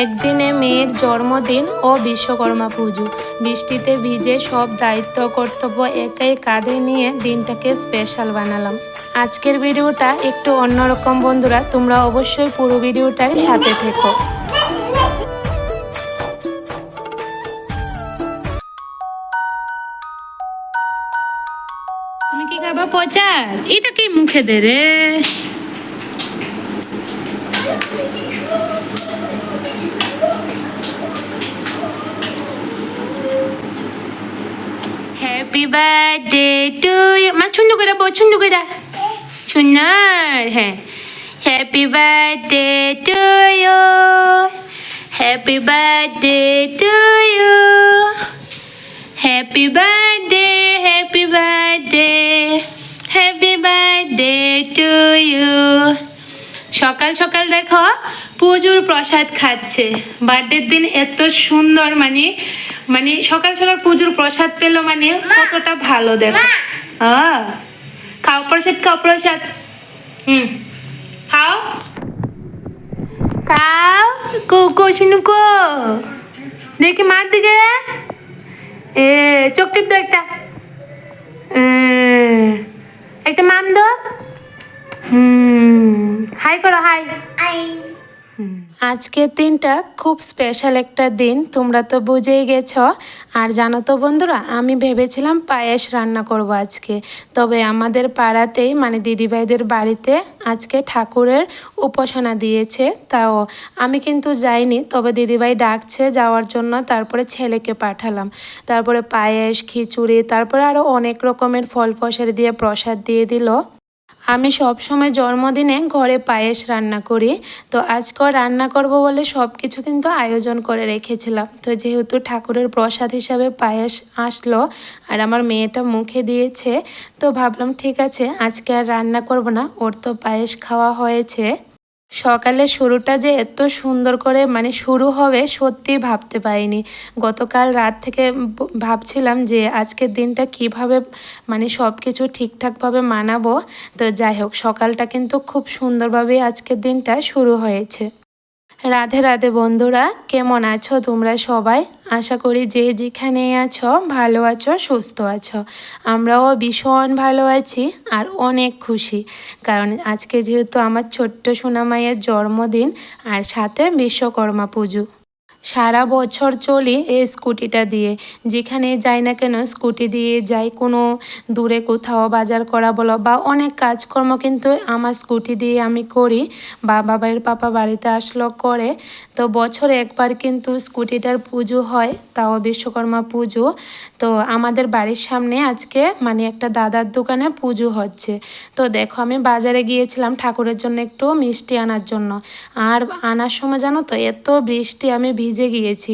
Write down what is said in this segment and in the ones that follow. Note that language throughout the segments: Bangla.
একদিনে মেয়ের জন্মদিন ও বিশ্বকর্মা পুজো। বৃষ্টিতে ভিজে সব দায়িত্ব, কর্তব্য একাই কাঁধে নিয়ে দিনটাকে স্পেশাল বানালাম। আজকের ভিডিওটা একটু অন্যরকম বন্ধুরা, তোমরা অবশ্যই পুরো ভিডিওটার সাথে থেকো। তুমি কি খাবা পচা এটা কি মুখে দে রে? হ্যাপি বার্থডে টু মা সুন্দর করে বল সুন্দর করে সুন্দর হ্যাঁ happy birthday to you happy birthday to you happy birthday happy birthday happy birthday to you সকাল সকাল দেখো। পুজোর প্রসাদ খাচ্ছে। বার্থডের দিন এত সুন্দর মানে মানে সকাল সকাল পুজোর প্রসাদ পেল মানে কতটা ভালো দেখো। খাও প্রসাদ খাও প্রসাদ। হুম খাও। খাও। কো কো শুনু কো। দেখি মার দিকে। এ চোখ টিপ একটা। একটা মাম দো হুম হাই করো হাই। হাই আজকের দিনটা খুব স্পেশাল একটা দিন, তোমরা তো বুঝেই গেছ। আর জানো তো বন্ধুরা, আমি ভেবেছিলাম পায়েস রান্না করব আজকে। তবে আমাদের পাড়াতেই মানে দিদিভাইদের বাড়িতে আজকে ঠাকুরের উপাসনা দিয়েছে, তাও আমি কিন্তু যাইনি, তবে দিদিভাই ডাকছে যাওয়ার জন্য, তারপরে ছেলেকে পাঠালাম। তারপরে পায়েস, খিচুড়ি, তারপরে আরও অনেক রকমের ফল ফসল দিয়ে প্রসাদ দিয়ে দিল। আমি সব সময় জন্মদিনে ঘরে পায়েস রান্না করি। তো আজকেও রান্না করব বলে সব কিছু কিন্তু আয়োজন করে রেখেছিলাম। তো যেহেতু ঠাকুরের প্রসাদ হিসাবে পায়েস আসলো আর আমার মেয়েটা মুখে দিয়েছে, তো ভাবলাম ঠিক আছে, আজকে আর রান্না করব না। ওর তো পায়েস খাওয়া হয়েছে। সকালে শুরুটা যে এত সুন্দর করে মানে শুরু হবে সত্যি ভাবতে পারিনি। গতকাল রাত থেকে ভাবছিলাম যে আজকের দিনটা কীভাবে মানে সব কিছু ঠিকঠাকভাবে মানাবো। তো যাই হোক, সকালটা কিন্তু খুব সুন্দরভাবে আজকের দিনটা শুরু হয়েছে। রাধে রাধে বন্ধুরা, কেমন আছো তোমরা সবাই? আশা করি যে যেখানে আছো, ভালো আছো, সুস্থ আছো। আমরাও ভীষণ ভালো আছি আর অনেক খুশি। কারণ আজকে যেহেতু আমার ছোট্ট সোনামাইয়ের জন্মদিন আর সাথে বিশ্বকর্মা পুজো। সারা বছর চলি এই স্কুটিটা দিয়ে। যেখানে যাই না কেন স্কুটি দিয়ে যাই কোনো দূরে কোথাও বাজার করা বলো বা অনেক কাজকর্ম কিন্তু আমার স্কুটি দিয়ে আমি করি। বা বাবার পাপা বাড়িতে আসলো, করে। তো বছরে একবার কিন্তু স্কুটিটার পুজো হয়, তাও বিশ্বকর্মা পুজো। তো আমাদের বাড়ির সামনে আজকে মানে একটা দাদার দোকানে পুজো হচ্ছে। তো দেখো আমি বাজারে গিয়েছিলাম ঠাকুরের জন্য একটু মিষ্টি আনার জন্য। আর আনার সময় জানো তো এত বৃষ্টি আমি গিয়েছি।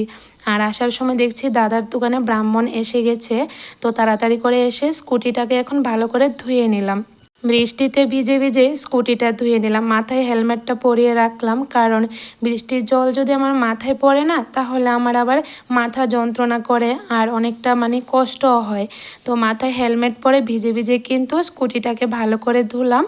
আর আসার সময় দেখছি দাদার দোকানে ব্রাহ্মণ এসে গেছে। তো তাড়াতাড়ি করে এসে স্কুটিটাকে এখন ভালো করে ধুয়ে নিলাম। বৃষ্টিতে ভিজে ভিজে স্কুটিটা ধুয়ে নিলাম। মাথায় হেলমেটটা পরিয়ে রাখলাম কারণ বৃষ্টির জল যদি আমার মাথায় পড়ে না, তাহলে আমার আবার মাথা যন্ত্রণা করে আর অনেকটা মানে কষ্টও হয়। তো মাথায় হেলমেট পরে ভিজে ভিজে কিন্তু স্কুটিটাকে ভালো করে ধুলাম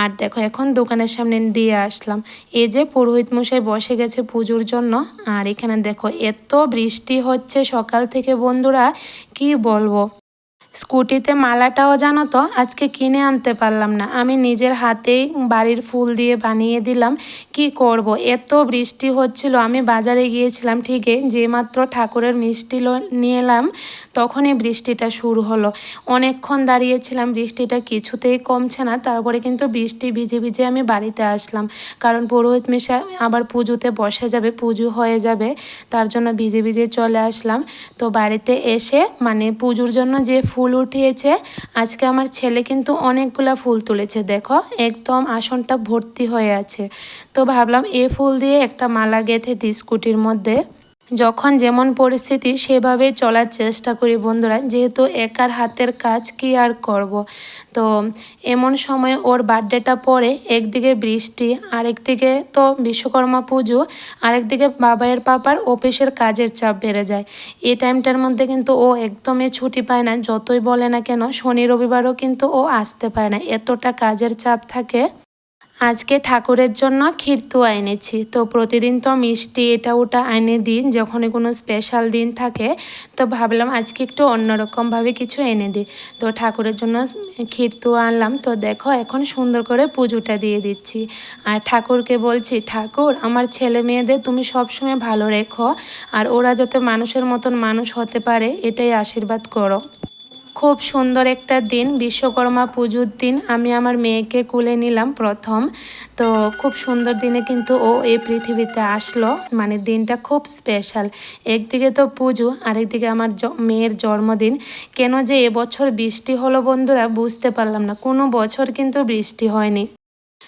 আর দেখো এখন দোকানের সামনে দিয়ে আসলাম। এই যে পুরোহিত মশাই বসে গেছে পুজোর জন্য আর এখানে দেখো এত বৃষ্টি হচ্ছে সকাল থেকে বন্ধুরা, কি বলব? স্কুটিতে মালাটাও জানো তো, আজকে কিনে আনতে পারলাম না। আমি নিজের হাতেই বাড়ির ফুল দিয়ে বানিয়ে দিলাম। কি করব? এত বৃষ্টি হচ্ছিল, আমি বাজারে গিয়েছিলাম ঠিকই, যে মাত্র ঠাকুরের মিষ্টি নিয়ে এলাম তখনই বৃষ্টিটা শুরু হলো। অনেকক্ষণ দাঁড়িয়েছিলাম, বৃষ্টিটা কিছুতেই কমছে না, তারপরে কিন্তু বৃষ্টি ভিজে ভিজে আমি বাড়িতে আসলাম। কারণ পুরোহিত মিশা আবার পুজোতে বসে যাবে, পুজো হয়ে যাবে, তার জন্য ভিজে ভিজে চলে আসলাম। তো বাড়িতে এসে মানে পুজোর জন্য যে ফুল উঠিয়েছে। আজকে আমার ছেলে কিন্তু অনেকগুলা ফুল তুলেছে, দেখো। একদম আসনটা ভর্তি হয়ে আছে। তো ভাবলাম এ ফুল দিয়ে একটা মালা গেঁথে দিই স্কুটির মধ্যে। যখন যেমন পরিস্থিতি সেভাবেই চলার চেষ্টা করি বন্ধুরা। যেহেতু একার হাতের কাজ কি আর করব? তো এমন সময় ওর বার্থডেটা পরে একদিকে বৃষ্টি, আরেকদিকে তো বিশ্বকর্মা পুজো, আরেকদিকে বাবাইয়ের পাপার অফিসের কাজের চাপ বেড়ে যায়। এই টাইমটার মধ্যে কিন্তু ও একদমই ছুটি পায় না, যতই বলে না কেন, শনি রবিবারও কিন্তু ও আসতে পারে না। এতটা কাজের চাপ থাকে আজকে ঠাকুরের জন্য ক্ষীরতুয়া এনেছি। তো প্রতিদিন তো মিষ্টি এটা ওটা এনে দিন যখনই কোনো স্পেশাল দিন থাকে, তো ভাবলাম আজকে একটু অন্যরকমভাবে কিছু এনে দিই। তো ঠাকুরের জন্য ক্ষীরতুয়া আনলাম। তো দেখো এখন সুন্দর করে পুজোটা দিয়ে দিচ্ছি। আর ঠাকুরকে বলছি, ঠাকুর, আমার ছেলে মেয়েদের তুমি সবসময় ভালো রেখো, আর ওরা যাতে মানুষের মতন মানুষ হতে পারে, এটাই আশীর্বাদ করো। খুব সুন্দর একটা দিন, বিশ্বকর্মা পুজোর দিন। আমি আমার মেয়েকে কুলে নিলাম প্রথম। তো খুব সুন্দর দিনে কিন্তু ও এই পৃথিবীতে আসলো। মানে দিনটা খুব স্পেশাল একদিকে তো পুজো, আরেকদিকে আমার মেয়ের জন্মদিন। কেন যে এবছর বৃষ্টি হলো বন্ধুরা, বুঝতে পারলাম না। কোনো বছর কিন্তু বৃষ্টি হয়নি।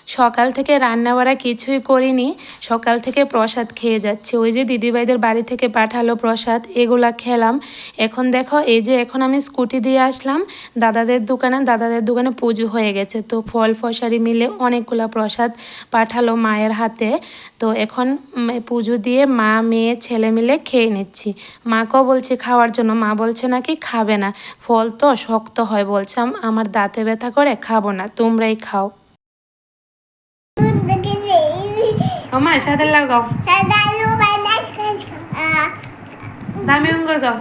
সকাল থেকে রান্না বাড়া কিছুই করিনি, সকাল থেকে প্রসাদ খেয়ে যাচ্ছি। ওই যে দিদিভাইদের বাড়ি থেকে পাঠালো প্রসাদ, এগুলা খেলাম। এখন দেখো, এই যে এখন আমি স্কুটি দিয়ে আসলাম, দাদাদের দোকানে দাদাদের দোকানে পুজো হয়ে গেছে। তো ফল ফসারি মিলে অনেকগুলা প্রসাদ পাঠালো মায়ের হাতে। তো এখন পুজো দিয়ে মা, মেয়ে, ছেলে মিলে খেয়ে নিচ্ছি। মাকেও বলছি খাওয়ার জন্য, মা বলছে নাকি খাবে না। ফল তো শক্ত হয় বলছে আমার দাঁতে ব্যথা করে, খাব না, তোমরাই খাও। আমার সাথে লাগাও দামি অঙ্গর গাও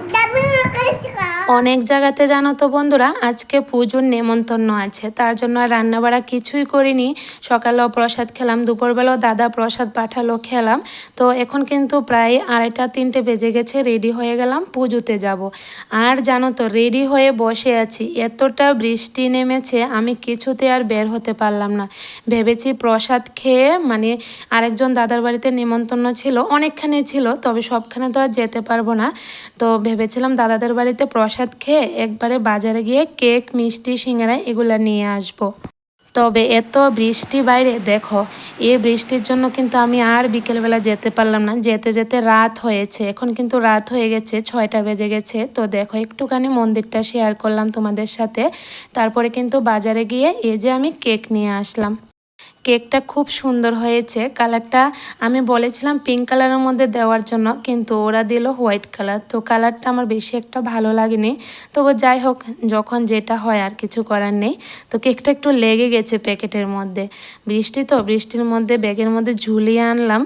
অনেক জায়গাতে জানো তো বন্ধুরা, আজকে পুজোর নেমন্তন্ন আছে। তার জন্য আর রান্নাবাড়া কিছুই করিনি। সকালেও প্রসাদ খেলাম দুপুরবেলাও দাদা প্রসাদ পাঠালো, খেলাম। তো এখন কিন্তু প্রায় আড়াইটা, তিনটে বেজে গেছে, রেডি হয়ে গেলাম, পুজোতে যাব। আর জানো তো, রেডি হয়ে বসে আছি। এতটা বৃষ্টি নেমেছে, আমি কিছুতে আর বের হতে পারলাম না। ভেবেছি প্রসাদ খেয়ে মানে আরেকজন দাদার বাড়িতে নেমন্তন্ন ছিল, অনেকখানে ছিল, তবে সবখানে তো আর যেতে পারব না। তো ভেবেছিলাম দাদাদের বাড়িতে প্রসাদ খেয়ে একবারে বাজারে গিয়ে কেক, মিষ্টি, সিঙ্গারা এগুলা নিয়ে আসব। তবে এত বৃষ্টি বাইরে, দেখো এই বৃষ্টির জন্য কিন্তু আমি আর বিকেলবেলা যেতে পারলাম না। যেতে যেতে রাত হয়েছে, এখন কিন্তু রাত হয়ে গেছে, ছয়টা বেজে গেছে। তো দেখো, একটুখানি মন্দিরটা শেয়ার করলাম তোমাদের সাথে। তারপরে কিন্তু বাজারে গিয়ে এই যে আমি কেক নিয়ে আসলাম। কেকটা খুব সুন্দর হয়েছে কালারটা আমি বলেছিলাম পিঙ্ক কালারের মধ্যে দেওয়ার জন্য কিন্তু ওরা দিল হোয়াইট কালার তো কালারটা আমার বেশি একটা ভালো লাগেনি তবু যাই হোক যখন যেটা হয় আর কিছু করার নেই তো কেকটা একটু লেগে গেছে প্যাকেটের মধ্যে বৃষ্টি তো বৃষ্টির মধ্যে ব্যাগের মধ্যে ঝুলিয়ে আনলাম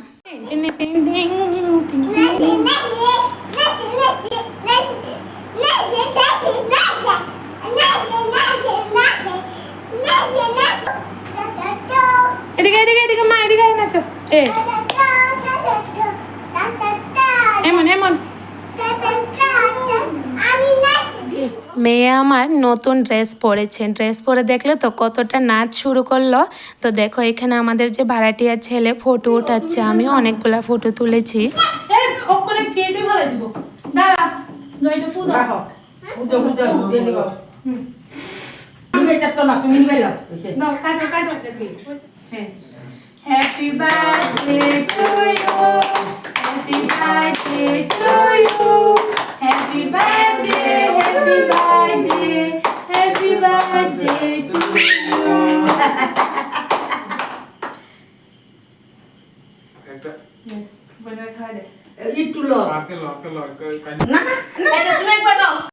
এদিকে এদিকে এদিকে মা এদিকে আয় নাচো এ এমন এমন মেয়ে আমার নতুন ড্রেস পরেছে। ড্রেস পরে দেখলে তো কতটা নাচ শুরু করল। তো দেখো এখানে আমাদের যে ভাড়াটিয়া ছেলে ফটো উঠাচ্ছে আমি অনেকগুলা ফটো তুলেছি। সকলে চেটে ফেলে দিব। দাঁড়া নয়টা পূজা। উঠো উঠো দিয়ে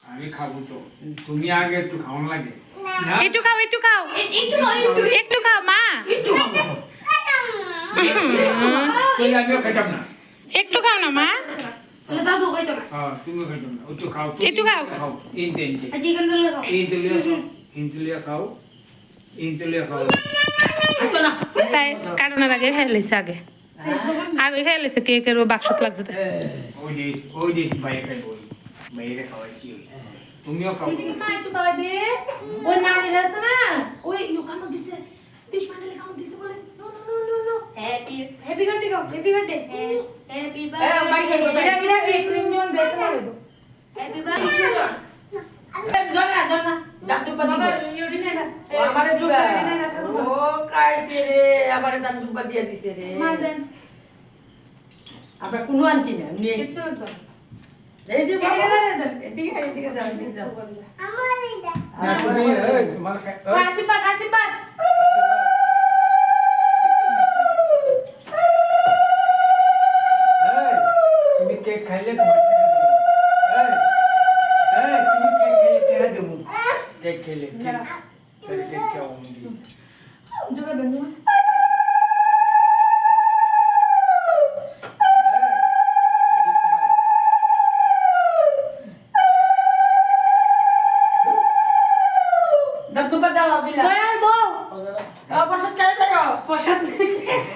আমি খাব তো তুমি আগে একটু খাওয়ান লাগে না একটু খাও একটু খাও একটু খাও মা একটু খাও না মা কইতো না হ্যাঁ তুমিও খাইতাম না একটু খাও একটু খাও। খাও। ইনতে ইনতে আজ এখান থেকে লাগাও ইনতে লিয়া খাও। ইনতে লিয়া খাও। ইনতে লিয়া খাও। আচ্ছা তাই কারণের আগে খেয়ে লেছে আগে। আগে খেয়ে লেছে কেকের বাক্সত লাগছে ওই যে ওই যে বাইরে খাইবো বাইরে খাওয়াইছি তুমিও খাও। মা একটু খাওয়া দে। ওই নানি আছে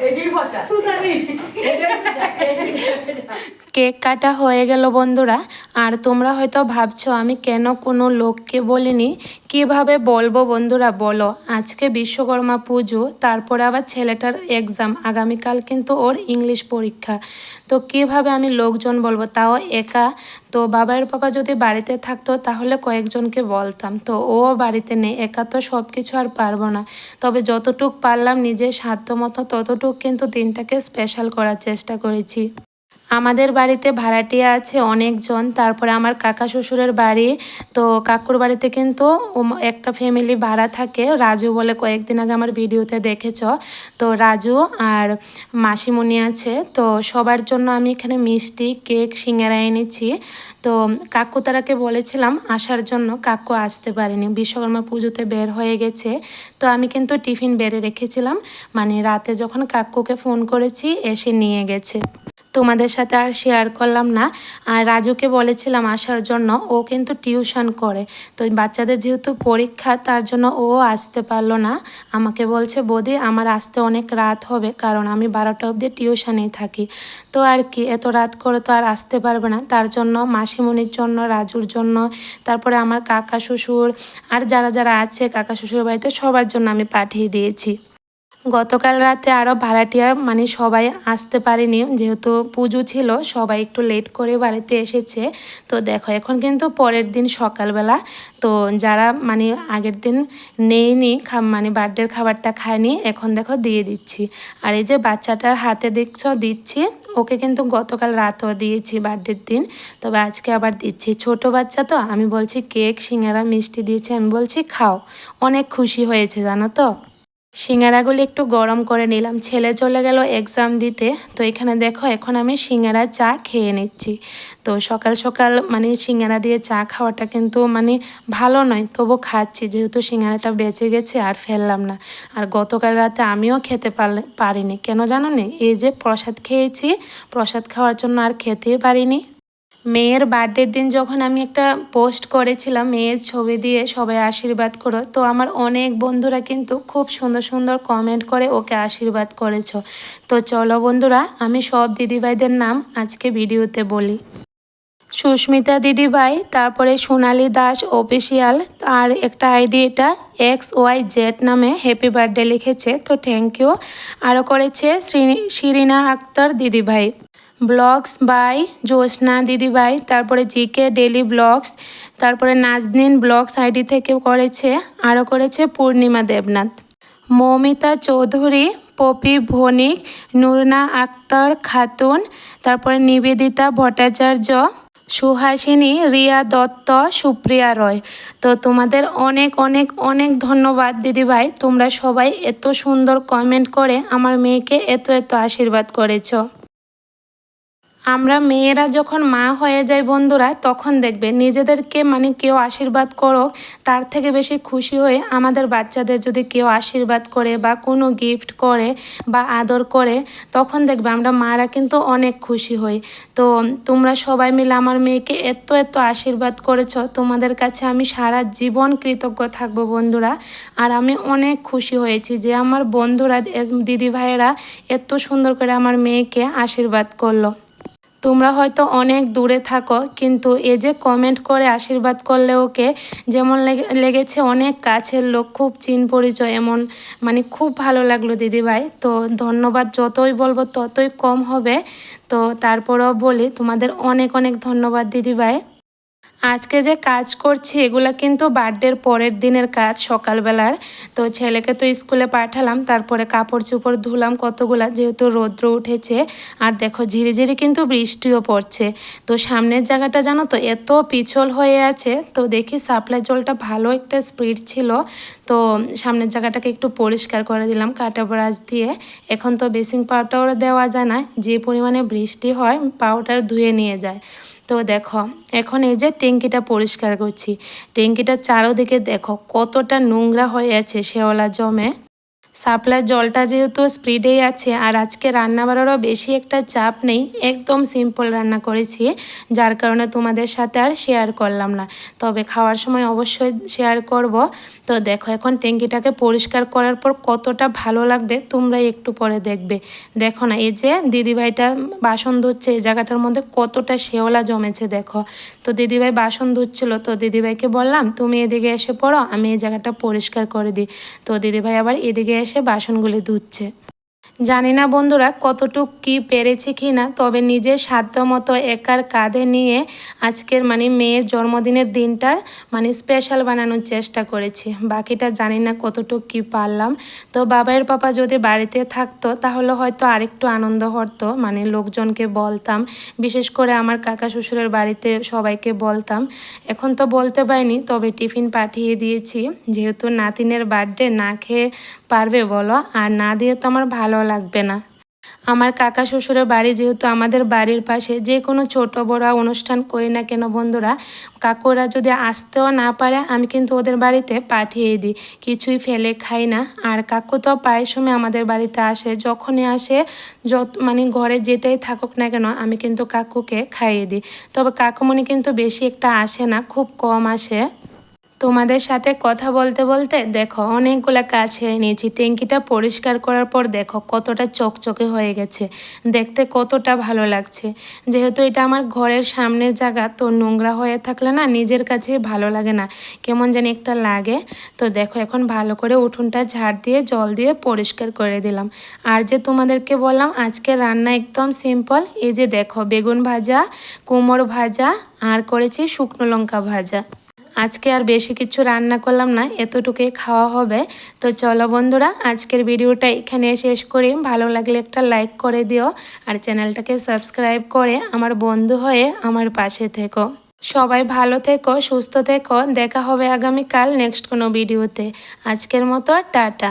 এটাই ফটা এটাই। কেক কাটা হয়ে গেল বন্ধুরা। আর তোমরা হয়তো ভাবছ, আমি কেন কোনো লোককে বলিনি? কীভাবে বলব বন্ধুরা, বলো। আজকে বিশ্বকর্মা পুজো, তারপরে আবার ছেলেটার এক্সাম আগামীকাল কিন্তু ওর ইংলিশ পরীক্ষা। তো কীভাবে আমি লোকজন বলব? তাও একা। তো বাবার পাপা যদি বাড়িতে থাকতো, তাহলে কয়েকজনকে বলতাম। তো ও বাড়িতে নেই, একা তো সব কিছু আর পারব না। তবে যতটুক পারলাম, নিজের সাধ্য মতো ততটুক কিন্তু দিনটাকে স্পেশাল করার চেষ্টা করেছি। আমাদের বাড়িতে ভাড়াটিয়া আছে অনেকজন, তারপরে আমার কাকা শ্বশুরের বাড়ি। তো কাকুর বাড়িতে কিন্তু একটা ফ্যামিলি ভাড়া থাকে। রাজু বলে কয়েকদিন আগে আমার ভিডিওতে দেখেছ। তো রাজু আর মাসিমণি আছে। তো সবার জন্য আমি এখানে মিষ্টি, কেক, সিঙ্গারা এনেছি। তো কাকু তারাকে বলেছিলাম আসার জন্য, কাকু আসতে পারেনি। বিশ্বকর্মা পুজোতে বের হয়ে গেছে। তো আমি কিন্তু টিফিন বেড়ে রেখেছিলাম। মানে রাতে যখন কাকুকে ফোন করেছি, এসে নিয়ে গেছে। তোমাদের সাথে আর শেয়ার করলাম না। আর রাজুকে বলেছিলাম আসার জন্য, ও কিন্তু টিউশন করে। তো বাচ্চাদের যেহেতু পরীক্ষা, তার জন্য ও আসতে পারল না। আমাকে বলছে, বৌদি, আমার আসতে অনেক রাত হবে, কারণ আমি বারোটা অবধি টিউশনেই থাকি। তো আর কি, এত রাত করে তো আর আসতে পারবে না। তার জন্য, মাসিমণির জন্য, রাজুর জন্য, তারপরে আমার কাকা শ্বশুর, আর যারা যারা আছে কাকা শ্বশুর বাড়িতে, সবার জন্য আমি পাঠিয়ে দিয়েছি। গতকাল রাতে আরও ভাড়াটিয়া মানে সবাই আসতে পারেনি, যেহেতু পুজো ছিল, সবাই একটু লেট করে বাড়িতে এসেছে। তো দেখো, এখন কিন্তু পরের দিন সকালবেলা। তো যারা মানে আগের দিন নেয়নি মানে বার্থডের খাবারটা খায়নি, এখন দেখো দিয়ে দিচ্ছি। আর এই যে বাচ্চাটার হাতে দেখছ, দিচ্ছি। ওকে কিন্তু গতকাল রাতও দিয়েছি বার্থডের দিন। তবে আজকে আবার দিচ্ছি। ছোট বাচ্চা তো, আমি বলছি কেক সিঙ্গারা, মিষ্টি দিয়েছি, আমি বলছি খাও। অনেক খুশি হয়েছে, জানো তো? সিঙ্গারাগুলি একটু গরম করে নিলাম। ছেলে চলে গেল এক্সাম দিতে। তো এখানে দেখো, এখন আমি সিঙ্গারা চা খেয়ে নিচ্ছি। তো সকাল সকাল মানে সিঙ্গারা দিয়ে চা খাওয়াটা কিন্তু মানে ভালো নয়, তবু খাচ্ছি। যেহেতু সিঙ্গারাটা বেঁচে গেছে আর ফেললাম না। আর গতকাল রাতে আমিও খেতে পারিনি। কেন জানো নি? এই যে প্রসাদ খেয়েছি, প্রসাদ খাওয়ার জন্য আর খেতেই পারিনি। মেয়ের বার্থডের দিন যখন আমি একটা পোস্ট করেছিলাম, মেয়ের ছবি দিয়ে সবাই আশীর্বাদ করো, তো আমার অনেক বন্ধুরা কিন্তু খুব সুন্দর সুন্দর কমেন্ট করে ওকে আশীর্বাদ করেছ। তো চলো বন্ধুরা, আমি সব দিদিভাইদের নাম আজকে ভিডিওতে বলি। সুস্মিতা দিদিভাই, তারপরে সোনালী দাস অফিসিয়াল আর একটা আইডি এটা এক্স ওয়াই জেড নামে হ্যাপি বার্থডে লিখেছে, তো থ্যাংক ইউ আরও করেছে শ্রী- শিরিনা আক্তার দিদিভাই। ব্লগস বাই জ্যোৎস্না দিদিভাই তারপরে জিকে ডেলি ব্লগস তারপরে নাজনিন ব্লগস আইডি থেকে করেছে, আরও করেছে পূর্ণিমা দেবনাথ। মৌমিতা চৌধুরী, পপি ভণিক নুরনা আক্তার খাতুন, তারপরে নিবেদিতা ভট্টাচার্য, সুহাসিনী রিয়া দত্ত, সুপ্রিয়া রয়। তো তোমাদের অনেক অনেক অনেক ধন্যবাদ দিদিভাই তোমরা সবাই এত সুন্দর কমেন্ট করে আমার মেয়েকে এত এত আশীর্বাদ করেছ। আমরা মেয়েরা যখন মা হয়ে যায় বন্ধুরা, তখন দেখবে নিজেদেরকে মানে কেউ আশীর্বাদ করো, তার থেকে বেশি খুশি হয়ে আমাদের বাচ্চাদের যদি কেউ আশীর্বাদ করে বা কোনো গিফট করে বা আদর করে, তখন দেখবে আমরা মারা কিন্তু অনেক খুশি হই। তো তোমরা সবাই মিলে আমার মেয়েকে এত এত আশীর্বাদ করেছ, তোমাদের কাছে আমি সারা জীবন কৃতজ্ঞ থাকব বন্ধুরা। আর আমি অনেক খুশি হয়েছি যে আমার বন্ধুরা দিদি ভাইয়েরা এত সুন্দর করে আমার মেয়েকে আশীর্বাদ করল। তোমরা হয়তো অনেক দূরে থাকো, কিন্তু এ যে কমেন্ট করে আশীর্বাদ করলে ওকে, যেমন লেগে, লেগেছে অনেক কাছের লোক, খুব চিন পরিচয়, এমন মানে খুব ভালো লাগল দিদিভাই। তো ধন্যবাদ, যতই বলব ততই কম হবে। তো তারপরেও বলি, তোমাদের অনেক অনেক ধন্যবাদ দিদিভাই। আজকে যে কাজ করছি, এগুলো কিন্তু বার্থডের পরের দিনের কাজ সকালবেলার। তো ছেলেকে তো স্কুলে পাঠালাম, তারপরে কাপড় চোপড় ধুলাম, কতগুলা যেহেতু রৌদ্র উঠেছে। আর দেখো, ঝিরিঝিরি কিন্তু বৃষ্টিও পড়ছে। তো সামনের জায়গাটা জানো তো, এত পিছল হয়ে আছে। তো দেখি সাপ্লাই জলটা ভালো একটা স্পিড ছিল। তো সামনের জায়গাটাকে একটু পরিষ্কার করে দিলাম কাটা ব্রাশ দিয়ে। এখন তো বেসিং পাউডার দেওয়া যায় না, যে পরিমাণে বৃষ্টি হয় পাউডার ধুয়ে নিয়ে যায়। তো দেখো, এখন এই যে ট্যাঙ্কিটা পরিষ্কার করছি, ট্যাঙ্কিটার চারোদিকে দেখো কতটা নোংরা হয়ে আছে শেওলা জমে। সাপ্লাই জলটা যেহেতু স্পিডেই আছে আর আজকে রান্না বাড়ারও বেশি একটা চাপ নেই, একদম সিম্পল রান্না করেছি, যার কারণে তোমাদের সাথে আর শেয়ার করলাম না। তবে খাওয়ার সময় অবশ্যই শেয়ার করব। তো দেখো, এখন ট্যাঙ্কিটাকে পরিষ্কার করার পর কতটা ভালো লাগবে তোমরাই একটু পরে দেখবে। দেখো না, এই যে দিদিভাইটা বাসন ধুচ্ছে, এই জায়গাটার মধ্যে কতটা শেওলা জমেছে দেখো। তো দিদিভাই বাসন ধুচ্ছিল, তো দিদিভাইকে বললাম, তুমি এদিকে এসে পড়ো, আমি এই জায়গাটা পরিষ্কার করে দিই। তো দিদিভাই আবার এদিকে এসে বাসনগুলি ধুচ্ছে। জানি না বন্ধুরা কতটুক কি পেরেছি কি না তবে নিজের সাধ্য মতো একার কাঁধে নিয়ে আজকের মানে মেয়ের জন্মদিনের দিনটা মানে স্পেশাল বানানোর চেষ্টা করেছি। বাকিটা জানি না কতটুক কি পারলাম। তো বাবাইয়ের পাপা যদি বাড়িতে থাকতো, তাহলে হয়তো আরেকটু আনন্দ হতো মানে লোকজনকে বলতাম, বিশেষ করে আমার কাকা শ্বশুরের বাড়িতে সবাইকে বলতাম। এখন তো বলতে পারিনি, তবে টিফিন পাঠিয়ে দিয়েছি। যেহেতু নাতিনের বার্থডে না খেয়ে পারবে বলো? আর না দিয়ে তো আমার ভালো লাগবে না। আমার কাকা শ্বশুরের বাড়ি যেহেতু আমাদের বাড়ির পাশে, যে কোনো ছোট বড় অনুষ্ঠান করি না কেন বন্ধুরা, কাকুরা যদি আসতেও না পারে, আমি কিন্তু ওদের বাড়িতে পাঠিয়ে দিই। কিছুই ফেলে খাই না। আর কাকু তো প্রায় সময় আমাদের বাড়িতে আসে। যখনই আসে, যত মানে ঘরে যেটাই থাকুক না কেন, আমি কিন্তু কাকুকে খাইয়ে দিই। তবে কাকুমণি কিন্তু বেশি একটা আসে না, খুব কম আসে। তোমাদের সাথে কথা বলতে বলতে, দেখো, অনেকগুলো কাজ সেরে নিয়েছি। ট্যাঙ্কিটা পরিষ্কার করার পর দেখো, কতটা চকচকে হয়ে গেছে। দেখতে কতটা ভালো লাগছে। যেহেতু এটা আমার ঘরের সামনের জায়গা, তো নোংরা হয়ে থাকলে না নিজের কাছে ভালো লাগে না। কেমন যেন একটা লাগে। তো দেখো, এখন ভালো করে উঠোনটা ঝাড় দিয়ে, জল দিয়ে পরিষ্কার করে দিলাম। আর যে তোমাদেরকে বললাম, আজকে রান্না একদম সিম্পল। এই যে দেখো, বেগুন ভাজা, কুমড়ো ভাজা, আর করেছি শুকনো লঙ্কা ভাজা। আজকে আর বেশি কিছু রান্না করলাম না, এতটুকুই খাওয়া হবে। তো চলো বন্ধুরা, আজকের ভিডিওটা এখানে শেষ করি। ভালো লাগলে একটা লাইক করে দিও আর চ্যানেলটাকে সাবস্ক্রাইব করে আমার বন্ধু হয়ে আমার পাশে থেকো। সবাই ভালো থেকো, সুস্থ থেকো। দেখা হবে আগামীকাল নেক্সট কোনো ভিডিওতে। আজকের মতো টাটা।